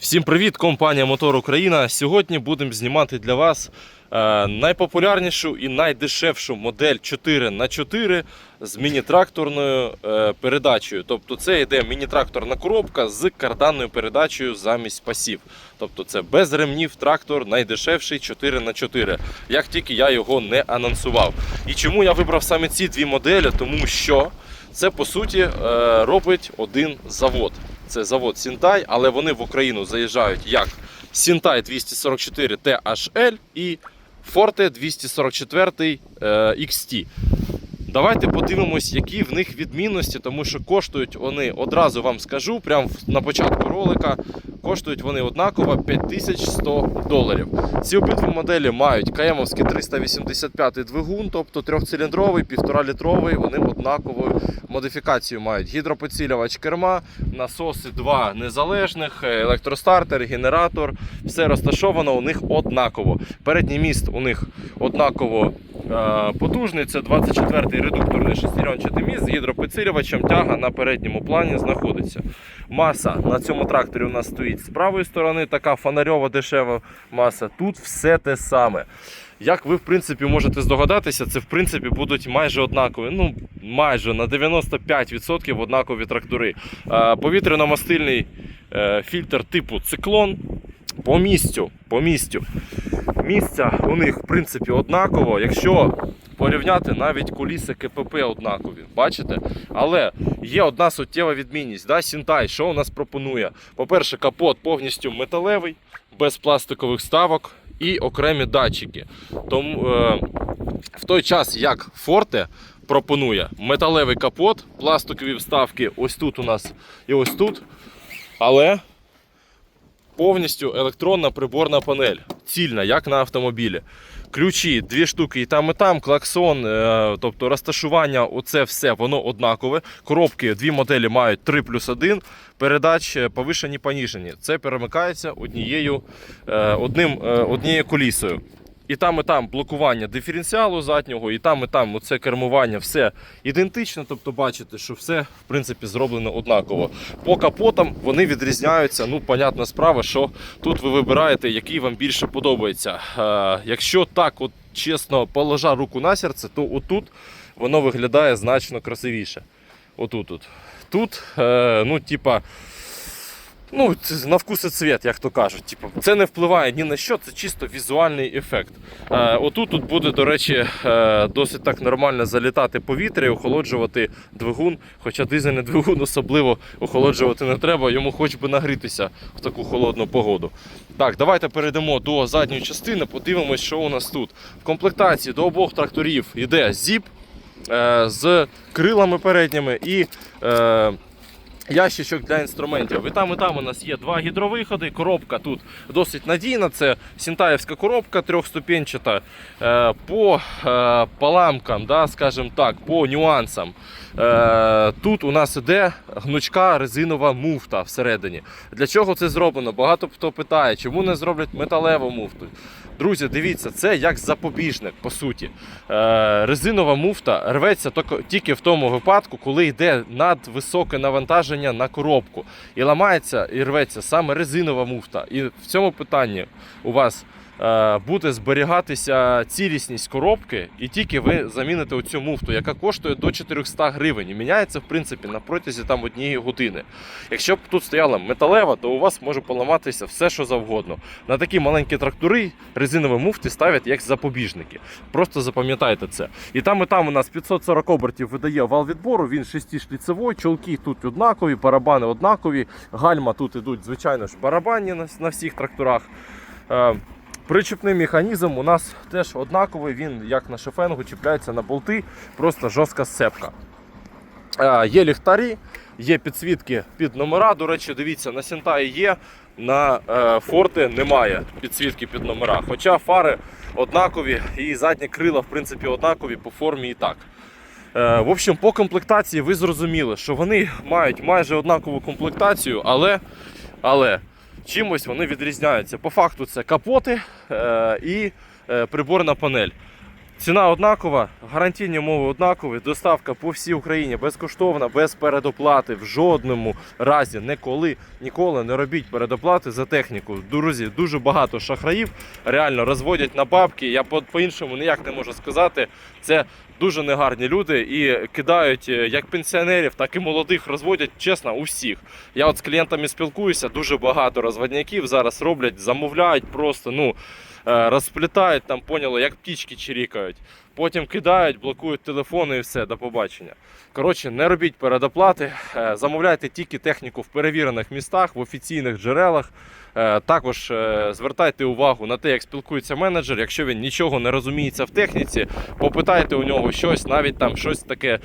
Всім привіт, компанія Мотор Україна. Сьогодні будемо знімати для вас е, найпопулярнішу і найдешевшу модель 4х4 з міні-тракторною е, передачею. Тобто це йде міні-тракторна коробка з карданною передачею замість пасів. Тобто це без ремнів трактор найдешевший 4х4. Як тільки я його не анонсував. І чому я вибрав саме ці дві моделі? Тому що це по суті е, робить один завод. Це завод Сінтай, але вони в Україну заїжджають як Сінтай 244 THL і Forte 244 е, XT. Давайте подивимось, які в них відмінності, тому що коштують вони, одразу вам скажу, прямо на початку ролика, коштують вони однаково 5100 доларів. Ці обидві моделі мають каємовський 385 двигун, тобто трьохциліндровий, півтора-літровий, вони однакову модифікацію мають. Гідропоцілювач керма, насоси два незалежних, електростартер, генератор. Все розташовано у них однаково. Передній міст у них однаково потужний. Це 24-й редукторний шестеренчатий міст з гідропоцілювачем. Тяга на передньому плані знаходиться. Маса на цьому тракторі у нас стоїть з правої сторони, така фонарьова дешева маса. Тут все те саме. Як ви, в принципі, можете здогадатися, це в принципі будуть майже однакові. Ну, майже на 95% однакові трактори. Е, Повітряно-мастильний е, фільтр типу циклон. По місцю, по місцю. Місця у них, в принципі, однаково. Якщо порівняти, навіть куліси КПП однакові. Бачите? Але є одна суттєва відмінність. Да? Сінтай, що у нас пропонує? По-перше, капот повністю металевий, без пластикових ставок і окремі датчики. Тому е, в той час, як Forte пропонує металевий капот, пластикові вставки ось тут у нас і ось тут. Але повністю електронна приборна панель, цільна, як на автомобілі. Ключі, дві штуки і там, і там, клаксон, е, тобто розташування, оце все воно однакове. Коробки, дві моделі мають 3 плюс 1, передач е, повишені, поніжені. Це перемикається однією, е, одним, однією колісою. І там, і там блокування диференціалу заднього, і там, і там оце кермування, все ідентично. Тобто бачите, що все в принципі зроблено однаково. По капотам вони відрізняються. Ну, понятна справа, що тут ви вибираєте, який вам більше подобається. Е, якщо так, от чесно, положа руку на серце, то отут воно виглядає значно красивіше. Отут. Тут, тут е, ну, типа. Ну, це на вкус і цвіт, як то кажуть. Типу, це не впливає ні на що, це чисто візуальний ефект. Е, отут тут буде, до речі, е, досить так нормально залітати повітря і охолоджувати двигун. Хоча дизельний двигун особливо охолоджувати не треба, йому хоч би нагрітися в таку холодну погоду. Так, давайте перейдемо до задньої частини, подивимось, що у нас тут. В комплектації до обох тракторів йде зіп е, з крилами передніми і. Е, ящичок для інструментів. І там, і там у нас є два гідровиходи. Коробка тут досить надійна. Це сінтаєвська коробка трьохступенчата. Е, По е, паламкам, да, скажімо так, по нюансам. Е, Тут у нас іде гнучка резинова муфта всередині. Для чого це зроблено? Багато хто питає, чому не зроблять металеву муфту. Друзі, дивіться, це як запобіжник, по суті. Е, резинова муфта рветься тільки в тому випадку, коли йде надвисоке навантаження на коробку. І ламається і рветься саме резинова муфта. І в цьому питанні у вас буде зберігатися цілісність коробки, і тільки ви заміните оцю муфту, яка коштує до 400 гривень. І міняється, в принципі, на протязі там однієї години. Якщо б тут стояла металева, то у вас може поламатися все, що завгодно. На такі маленькі трактори резинові муфти ставлять як запобіжники. Просто запам'ятайте це. І там, і там у нас 540 обертів видає вал відбору, він шестишліцевий, чолки тут однакові, барабани однакові, гальма тут ідуть, звичайно ж, барабанні на, всіх тракторах. Причепний механізм у нас теж однаковий, він як на шофенгу чіпляється на болти, просто жорстка сцепка. Е, Є ліхтарі, є підсвітки під номера. До речі, дивіться, на Сінтаї є, на е, Форте немає підсвітки під номера. Хоча фари однакові і задні крила, в принципі, однакові по формі і так. Е, В общем, по комплектації ви зрозуміли, що вони мають майже однакову комплектацію, але, але чимось вони відрізняються. По факту це капоти е, і е, приборна панель. Ціна однакова, гарантійні умови однакові, доставка по всій Україні безкоштовна, без передоплати. В жодному разі ніколи ніколи не робіть передоплати за техніку. Друзі, дуже багато шахраїв реально розводять на бабки. Я по- по-іншому ніяк не можу сказати. Це дуже негарні люди і кидають е, як пенсіонерів, так і молодих розводять чесно усіх. Я от з клієнтами спілкуюся, дуже багато розводняків зараз роблять, замовляють просто ну. е, Розплітають там, поняли, як птічки чирікають. Потім кидають, блокують телефони і все, до побачення. Коротше, не робіть передоплати, е, замовляйте тільки техніку в перевірених містах, в офіційних джерелах. Е, Також е, звертайте увагу на те, як спілкується менеджер. Якщо він нічого не розуміється в техніці, попитайте у нього щось, навіть там щось таке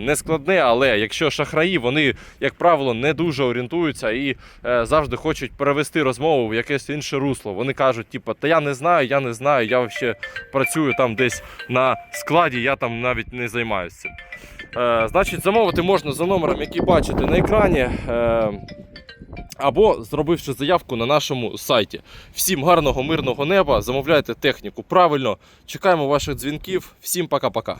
нескладне, але якщо шахраї, вони, як правило, не дуже орієнтуються і завжди хочуть перевести розмову в якесь інше русло. Вони кажуть, типу, та я не знаю, я не знаю, я ще працюю там десь на складі, я там навіть не займаюся. Е, значить, замовити можна за номером, який бачите на екрані. Е, або зробивши заявку на нашому сайті. Всім гарного мирного неба, замовляйте техніку правильно. Чекаємо ваших дзвінків. Всім пока-пока.